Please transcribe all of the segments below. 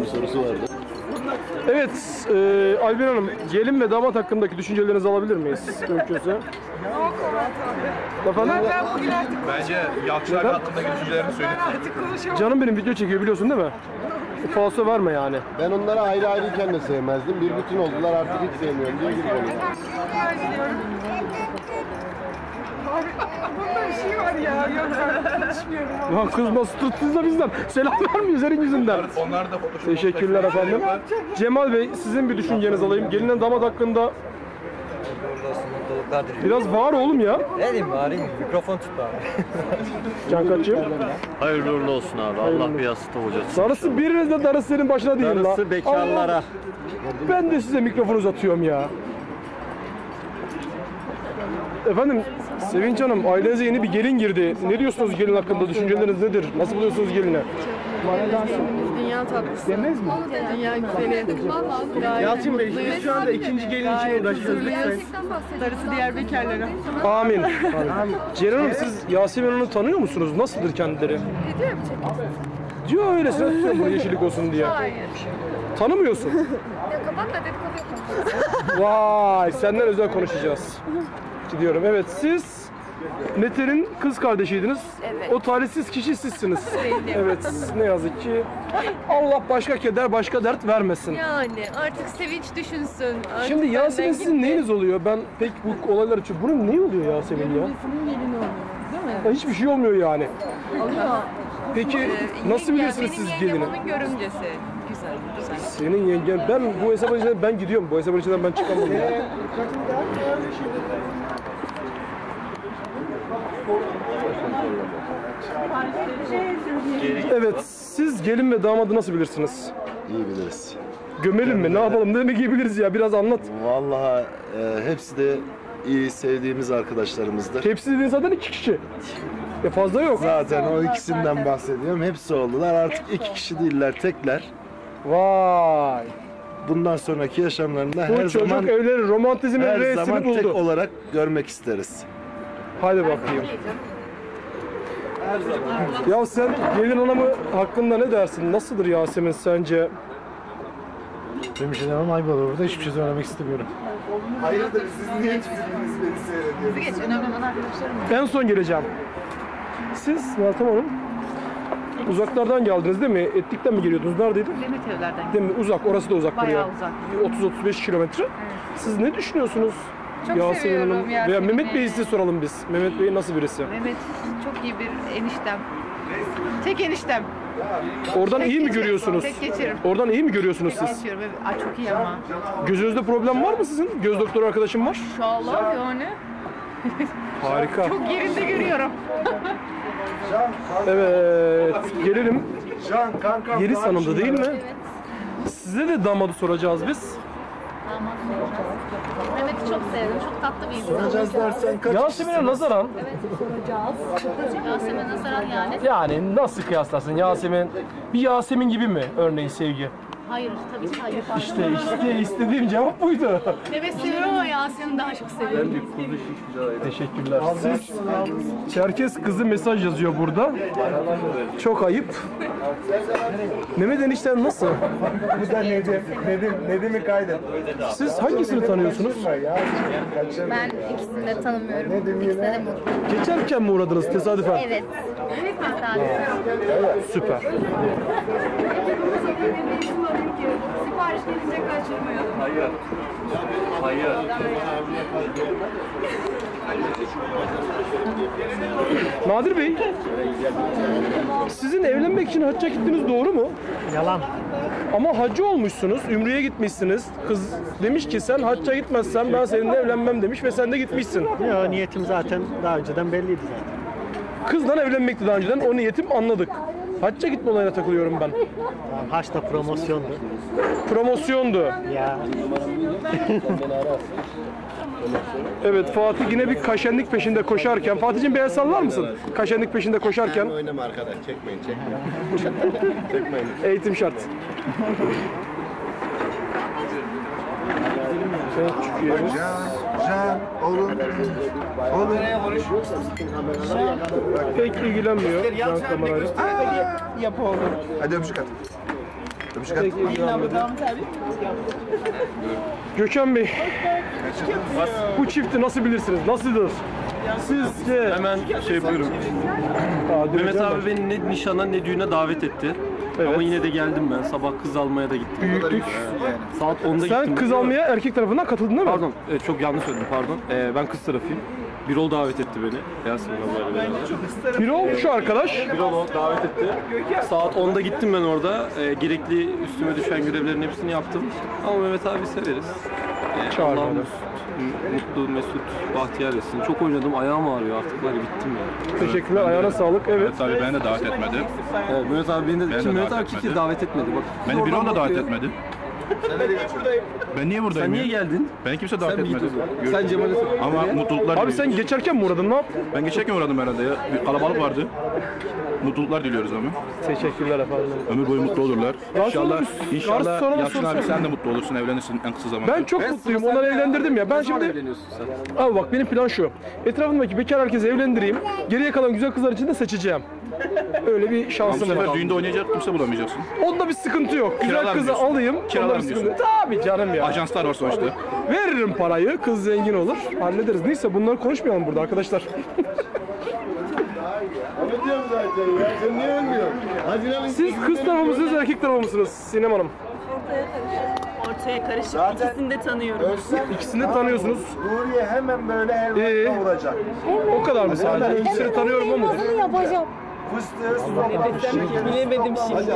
bir sorusu vardı. Evet, e, Albin Hanım, gelin ve damat hakkındaki düşüncelerinizi alabilir miyiz? Mümkünse. Efendim? Ben bugün artık, Bence Yalçın abi hakkındaki düşüncelerini söyle. artık konuşamam. Canım benim video çekiyor biliyorsun değil mi? Falso verme yani. Ben onları ayrı ayrıyken de sevmezdim. Bir bütün oldular artık hiç sevmiyorum diye giriyorum. Abi bunda bir şey var ya. Yok ben konuşmuyorum. Lan kız nasıl tuttuz da bizden? Selam vermiyor senin yüzünden. Onlar da Photoshop Teşekkürler efendim. Cemal Bey sizin bir düşüncenizi alayım. Gelinen damat hakkında biraz bağır oğlum ya. Ne diyeyim bari mikrofon tut bari. Cankatçığım. Hayırlı uğurlu olsun abi. Allah bir yastığı hocası. Darısı biriniz de darısı senin başına değil la. Darısı bekarlara. Allah. Ben de size mikrofon uzatıyorum ya. Efendim Sevinç Hanım ailenize yeni bir gelin girdi. Ne diyorsunuz gelin hakkında? Düşünceleriniz nedir? Nasıl buluyorsunuz gelini? Dünya tatlısı. Demez mi? Dünya güzeli. Gayet Yalçın Bey mutluyuz. şu anda ikinci gelin için uğraşıyoruz. Huzurluyuz. Darısı diğer bekarlara. Amin. Ceren Hanım siz Yasemin Hanım'ı tanıyor musunuz? Nasıldır kendileri? Diyor öylesine tutuyorum bunu yeşillik olsun diye. Hayır. Tanımıyorsun. Ya kapat da dedikodu yapalım. Vay senden özel konuşacağız. Gidiyorum. Evet siz Mete'nin kız kardeşiydiniz. Evet. O talihsiz kişi sizsiniz. Evet ne yazık ki Allah başka keder başka dert vermesin. Yani artık Sevinç düşünsün. Artık Şimdi Yasemin benden sizin gitti. neyiniz oluyor? Ben pek bu olaylar için bunun ne oluyor Yasemin ya? Ya Hiçbir şey olmuyor yani. Peki nasıl Yenge- bilirsiniz siz Benim gelini? yengem onun görümcesi. Güzel. Senin yengen ben bu hesabın içinden ben gidiyorum. Bu hesabın içinden ben çıkamam ya. Evet, siz gelin ve damadı nasıl bilirsiniz? İyi biliriz. Gömelim mi? Ne yapalım? Ne demek iyi biliriz ya? Biraz anlat. Vallahi e, hepsi de iyi sevdiğimiz arkadaşlarımızdır. Hepsi dediğin zaten iki kişi. E fazla yok. Zaten o ikisinden bahsediyorum. Hepsi oldular. Artık iki kişi değiller, tekler. Vay. Bundan sonraki yaşamlarında Bu her çocuk zaman evlerin romantizmin her zaman reisini tek buldu. olarak görmek isteriz. Hadi bakayım. Ya sen gelin hanımı hakkında ne dersin? Nasıldır Yasemin sence? Benim bir şey demem ayıp olur burada. Hiçbir şey söylemek istemiyorum. Hayırdır siz niye hiçbiriniz beni seyrediyorsunuz? En son geleceğim. Siz Meltem Hanım uzaklardan geldiniz değil mi? Etlikten mi geliyordunuz? Neredeydi? Mehmet evlerden Değil mi? Uzak. Orası da uzak Bayağı buraya. 30-35 kilometre. Siz ne düşünüyorsunuz? Çok Yasemin seviyorum Hanım. Veya. Mehmet Bey'i size soralım biz. Mehmet Bey nasıl birisi? Mehmet çok iyi bir eniştem. Tek eniştem. Oradan Tek iyi mi geçerim. görüyorsunuz? Tek geçerim. Oradan iyi mi görüyorsunuz Tek siz? geçiyorum. Evet. Ay çok iyi ama. Gözünüzde problem var mı sizin? Göz doktoru arkadaşım var. İnşallah yani. Harika. Çok yerinde görüyorum. Evet. Gelelim. Can kankam. Yeliz Hanım'dı değil mi? Size de damadı soracağız biz. Mehmet'i çok sevdim. Çok tatlı bir insan. Soracağız dersen kaç Yasemin'e nazaran Yasemin Nazaran yani. yani nasıl kıyaslarsın Yasemin? Bir Yasemin gibi mi örneğin sevgi? Hayır, tabii ki hayır. İşte işte istediğim cevap buydu. Evet seviyorum ama Yasemin'i daha çok seviyorum. Teşekkürler. Siz Çerkes kızı mesaj yazıyor burada. Çok ayıp. Mehmet enişten nasıl? Bu da Nedim. Nedim. Nedim'i kaydet. Siz hangisini tanıyorsunuz? Ben ikisini de tanımıyorum. İkisine de mutluyum. Geçerken mi uğradınız tesadüfen? Evet. Evet tesadüf. Süper. Sipariş gelince kaçırmayalım. Hayır. Hayır. Nadir Bey, sizin evlenmek için hacca gittiğiniz doğru mu? Yalan. Ama hacı olmuşsunuz, ümreye gitmişsiniz. Kız demiş ki sen hacca gitmezsen ben seninle evlenmem demiş ve sen de gitmişsin. Ya niyetim zaten daha önceden belliydi zaten. Kızdan evlenmekti daha önceden, o niyetim anladık. Hacca gitme olayına takılıyorum ben. Haç da promosyondu. Promosyondu. Ya Evet Fatih yine bir kaşenlik peşinde koşarken. Fatih'cim bir el sallar mısın? Kaşenlik peşinde koşarken. Oynama arkadaş çekmeyin çekmeyin. çekmeyin. Eğitim şart. Evet, çıkıyoruz. Can oğlum. Oğlum. Pek ilgilenmiyor yan kamerayla. Hadi öpücük at. Peki, devam edelim. Gökhan Bey, bu çifti nasıl bilirsiniz? Nasıldır? Sizce... Hemen şey yapıyorum. Mehmet abi beni ne nişana ne düğüne davet etti. Evet. Ama yine de geldim ben. Sabah kız almaya da gittim. Büyüklük. Saat 10'da Sen gittim. kız almaya erkek tarafından katıldın değil mi? Pardon, e, çok yanlış söyledim pardon. E, ben kız tarafıyım. Birol davet etti beni. Yasemin ablayla beraber. Biri olmuş şu arkadaş. Birol o davet etti. Saat 10'da gittim ben orada. E, gerekli üstüme düşen görevlerin hepsini yaptım. Ama Mehmet abi severiz. Çağırmadı. Allah mutlu, mutlu, mesut, bahtiyar etsin. Çok oynadım, ayağım ağrıyor artık. Var ya bittim ya. Teşekkürler. Ayağına sağlık. Evet. Tabii beni de davet etmedi. Evet, Mehmet abi beni de, Ben de Şimdi Mehmet davet abi etmedi. davet etmedi. Bak, Beni bir oradan da davet bakıyor. etmedi. Ben niye buradayım Sen niye ya? geldin? Beni kimse davet Sen bir git o etmedi. zaman. Sen Cemal'e sor. Ama Nereye? mutluluklar Abi diliyoruz. sen geçerken mi uğradın? Ne yaptın? Ben geçerken uğradım herhalde ya. Bir kalabalık vardı. Mutluluklar diliyoruz ama. Teşekkürler efendim. Ömür boyu mutlu olurlar. Daha İnşallah, daha inşallah sonra da Yalçın abi sen de mutlu olursun, evlenirsin en kısa zamanda. Ben çok Ben mutluyum. Onları evlendirdim ya. Ben Ne zaman şimdi... evleniyorsun sen? Abi bak benim plan şu. Etrafımdaki bekar herkesi evlendireyim. Geriye kalan güzel kızlar için de seçeceğim. Öyle bir bu şansım var. sefer düğünde oynayacak kimse bulamayacaksın. Onda bir sıkıntı yok. Güzel Kiralar kızı diyorsun. alayım. Kiralar onda bir diyorsun. sıkıntı. Tabii canım ya. Ajanslar var sonuçta. Veririm parayı. Kız zengin olur. Hallederiz. Neyse bunları konuşmayalım burada arkadaşlar. Siz kız tarafı mısınız, erkek tarafı mısınız Sinem Hanım? Ortaya karışık. İkisini de tanıyorum. İkisini de tanıyorsunuz. Nuriye hemen böyle Ee, elbette olacak. o kadar mı sadece? İkisini tanıyorum ama. yapacağım. Fıstığı su Bilemedim şimdi.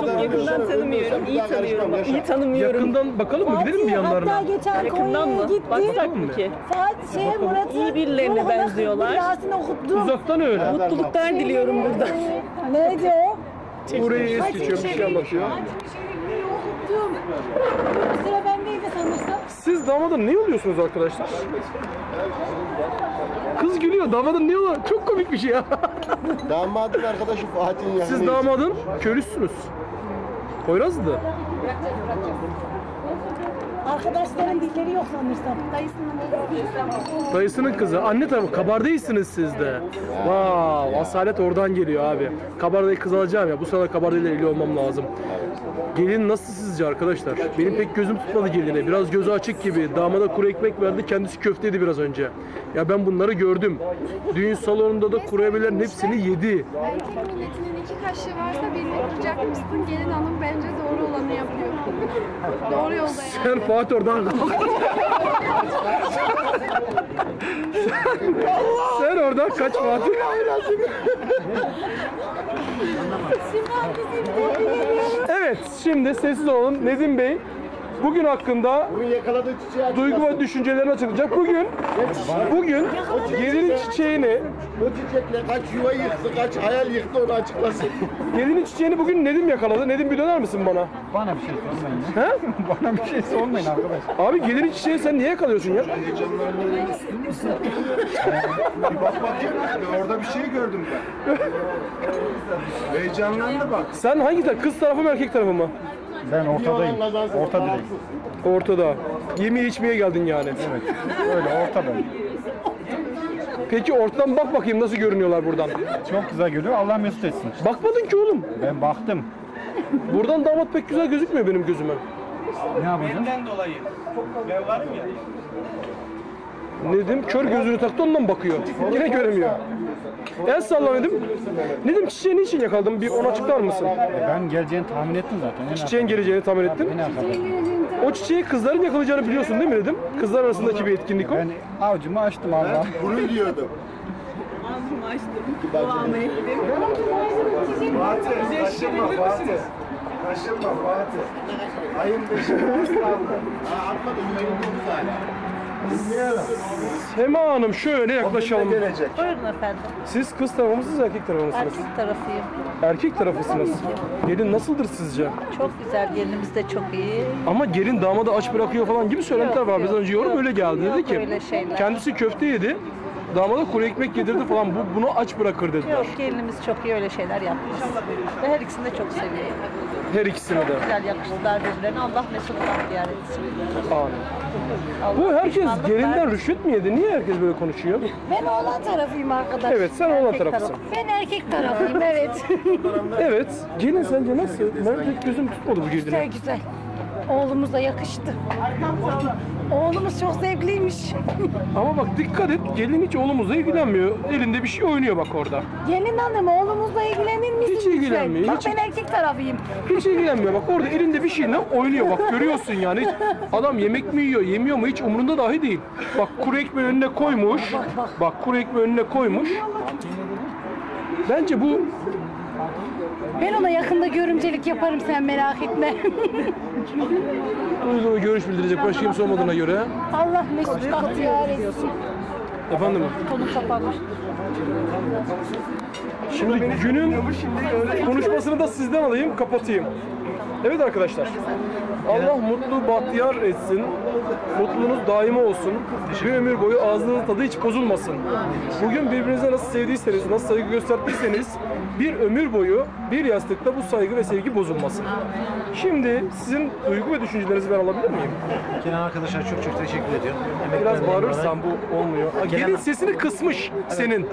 Çok yakından tanımıyorum. İyi tanıyorum. İyi tanımıyorum. Yakından bakalım mı? Gidelim mi yanlarına? geçen Yakından mı? Baksak mı ki? Saat şeye Murat İyi birilerine benziyorlar. Yasin okuttum. Uzaktan öyle. Mutluluklar diliyorum burada. Neydi o? Burayı es geçiyor, bir şey anlatıyor. Okuttum. Sıra bendeydi sanırsam. Siz damadın ne oluyorsunuz arkadaşlar? Kız gülüyor, damadın ne oluyor? Çok komik bir şey ya. Damadın arkadaşı Fatih'in yanına. Siz damadın köylüsünüz. Poyraz'dı. Arkadaşların dilleri yok sanırsam. Dayısının Dayısının kızı. Anne tarafı. Kabardayısınız siz de. Vav, asalet oradan geliyor abi. Kabardayı kız alacağım ya. Bu sırada kabardayla ilgili olmam lazım. Gelin nasıl sizce arkadaşlar? Benim pek gözüm tutmadı geline. Biraz gözü açık gibi. Damada kuru ekmek verdi. Kendisi köfteydi biraz önce. Ya ben bunları gördüm. Düğün salonunda da kuru ebelerin hepsini yedi. Erkek milletinin iki kaşığı varsa birini kıracakmışsın. Gelin hanım bence doğru olanı yapıyor. doğru yolda yani. Sen Fatih oradan kalk. Sen oradan kaç Fatih. Evet, şimdi sessiz olun. Nedim Bey, bugün hakkında yakaladığı çiçeği duygu ve düşüncelerini açıklayacak. Bugün, bugün gelinin çiçeğini, Bu çiçekle kaç yuva yıktı, kaç hayal yıktı onu açıklasın. gelinin çiçeğini bugün Nedim yakaladı. Nedim bir döner misin bana? Bana bir şey sormayın ya. He? Bana bir şey sormayın arkadaş. Abi gelinin çiçeğini sen niye yakalıyorsun ya? Bir bak bakayım, orada bir şey gördüm ben. Heyecanlandı bak. Sen hangi taraf? Kız tarafı mı erkek tarafı mı? Ben ortadayım. Orta direkt. Ortada. Yemeği içmeye geldin yani. Öyle ortadayım. Peki ortadan bak bakayım nasıl görünüyorlar buradan. Çok güzel görünüyor. Allah mesut etsin. Bakmadın ki oğlum. Ben baktım. Buradan damat pek güzel gözükmüyor benim gözüme. Ne yapacağım? Nedim kör gözünü taktı ondan bakıyor. Yine göremiyor. El salla Nedim. Nedim çiçeği niçin yakaladın? Bir onu açıklar mısın? E, Ben geleceğini tahmin ettim zaten. En Çiçeğin geleceğini tahmin ettin. Ne yapalım? O çiçeği kızların yakalayacağını biliyorsun değil mi Nedim? Kızlar arasındaki bir etkinlik o. Ben avcımı açtım Allah. Bunu diyordum. Ağzımı açtım. Duamı ettim. Fatih, kaşınma Fatih. Kaşınma Fatih. Ayın beşinde asla alma. Ha, atmadı, yüreğin dolu hala. Sema Hanım şöyle yaklaşalım. Gelecek. Buyurun efendim. Siz kız tarafı mısınız erkek tarafı mısınız? Erkek tarafıyım. Erkek tarafısınız. Gelin nasıldır sizce? Çok güzel. Gelinimiz de çok iyi. Ama gelin damadı aç bırakıyor falan gibi söylentiler Yok, var. Biz yok, önce yorum yok. öyle geldi. Dedi Yok ki öyle şeyler. kendisi köfte yedi. Damada kuru ekmek yedirdi falan. Bu bunu aç bırakır dediler. Yok gelinimiz çok iyi öyle şeyler yapmaz. Ve her ikisini de çok seviyorum. Her ikisini de. Güzel yakıştılar birbirlerine. Allah mesut bahtiyar etsin. Amin. Allah Bu herkes gelinden vermesin. rüşvet mi yedi? Niye herkes böyle konuşuyor? Ben oğlan tarafıyım arkadaş. Evet sen oğlan tarafısın. Ben erkek tarafıyım evet. Evet. Gelin sence nasıl? Pek gözüm tutmadı bu güzel geline. güzel. Oğlumuza yakıştı. Oğlumuz çok zevkliymiş. Ama bak dikkat et gelin hiç oğlumuzla ilgilenmiyor. Elinde bir şey oynuyor bak orada. Gelin hanım oğlumuzla ilgilenir misin? Hiç ilgilenmiyor? Bak hiç- ben erkek tarafıyım. Hiç ilgilenmiyor bak orada elinde bir şeyle oynuyor bak görüyorsun yani. Adam yemek mi yiyor yemiyor mu hiç umurunda dahi değil. Bak kuru ekmeği önüne koymuş. Bak kuru ekmeği önüne koymuş. Bence bu Ben ona yakında görümcelik yaparım sen merak etme. Uygun görüş bildirecek başka kimse olmadığına göre. Allah mesut bahtiyar etsin. Efendim Konu kapanmış. şimdi günün konuşmasını da sizden alayım kapatayım. Evet arkadaşlar. Allah mutlu bahtiyar etsin. Mutluluğunuz daima olsun. Bir ömür boyu ağzınızın tadı hiç bozulmasın. Bugün birbirinize nasıl sevdiyseniz, nasıl saygı gösterdiyseniz bir ömür boyu bir yastıkta bu saygı ve sevgi bozulmasın. Şimdi sizin duygu ve düşüncelerinizi ben alabilir miyim? Kenan arkadaşlar çok çok teşekkür ediyorum. Biraz bağırırsan bu olmuyor. Aa, Gelin sesini kısmış senin.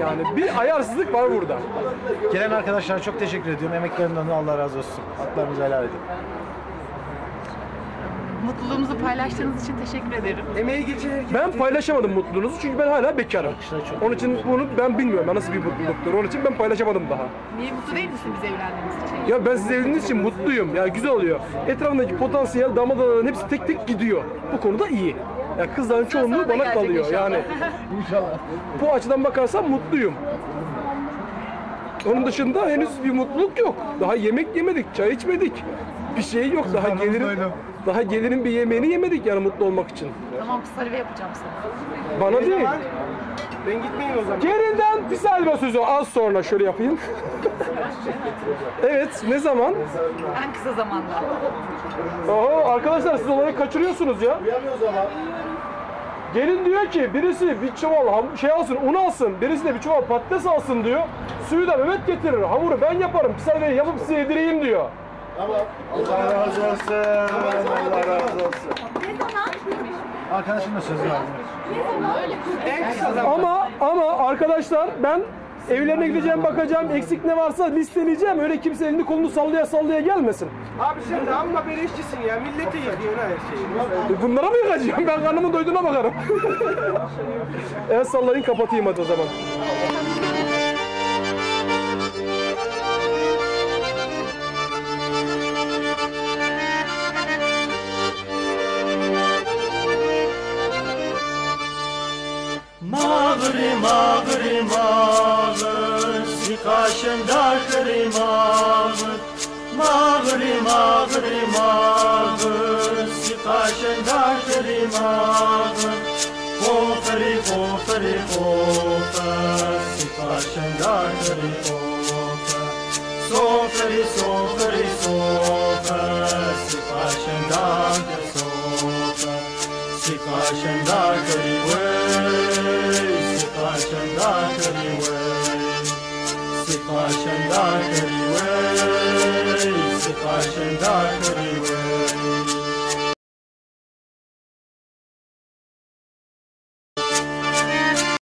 Yani bir ayarsızlık var burada. Gelen arkadaşlar çok teşekkür ediyorum. Emeklerinden de Allah razı olsun. Haklarınızı helal edin. Mutluluğumuzu paylaştığınız için teşekkür ederim. Emeği geçen herkes Ben paylaşamadım mutluluğunuzu çünkü ben hala bekarım. Onun için bunu ben bilmiyorum nasıl bir mutluluktur. Onun için ben paylaşamadım daha. Niye mutlu değil misin biz evlendiğimiz için? Ya ben siz evliliğiniz için mutluyum. Ya güzel oluyor. Etrafındaki potansiyel damat adayların hepsi tek tek gidiyor. Bu konuda iyi. Ya kızların çoğunluğu da bana gelecek kalıyor. inşallah. Yani bu açıdan bakarsam mutluyum. Onun dışında henüz bir mutluluk yok. Daha yemek yemedik, çay içmedik. Bir şey yok. Daha gelirin, daha gelirin bir yemeğini yemedik yani mutlu olmak için. Tamam sarıve yapacağım sana. Bana değil. Ben gitmeyin o zaman. Gerinden salve sözü az sonra şöyle yapayım. evet ne zaman? En kısa zamanda. Oho arkadaşlar siz olayı kaçırıyorsunuz ya. Gelin diyor ki birisi bir çuval ham- şey alsın, un alsın, birisi de bir çuval patates alsın diyor. Suyu da Mehmet getirir, hamuru ben yaparım, pisareyi yapıp size yedireyim diyor. Allah razı olsun. Allah razı olsun. Arkadaşım da söz verdi. En kısa zaman. Ama ama arkadaşlar ben evlerine gideceğim bakacağım eksik ne varsa listeleyeceğim öyle kimse elini kolunu sallaya sallaya gelmesin. Abi sen de amma beleşçisin ya. Millete yediyorsun her şeyi. E Bunlara mı yıkacağım? Ben karnımın doyduğuna bakarım. El sallayın kapatayım hadi o zaman. Mağri mağri mağır Si kaşında kri mağır Mağri mağri mağır Si kaşında kri mağır Kofri kofri kofer Si kaşında kri kofer Sofri sofri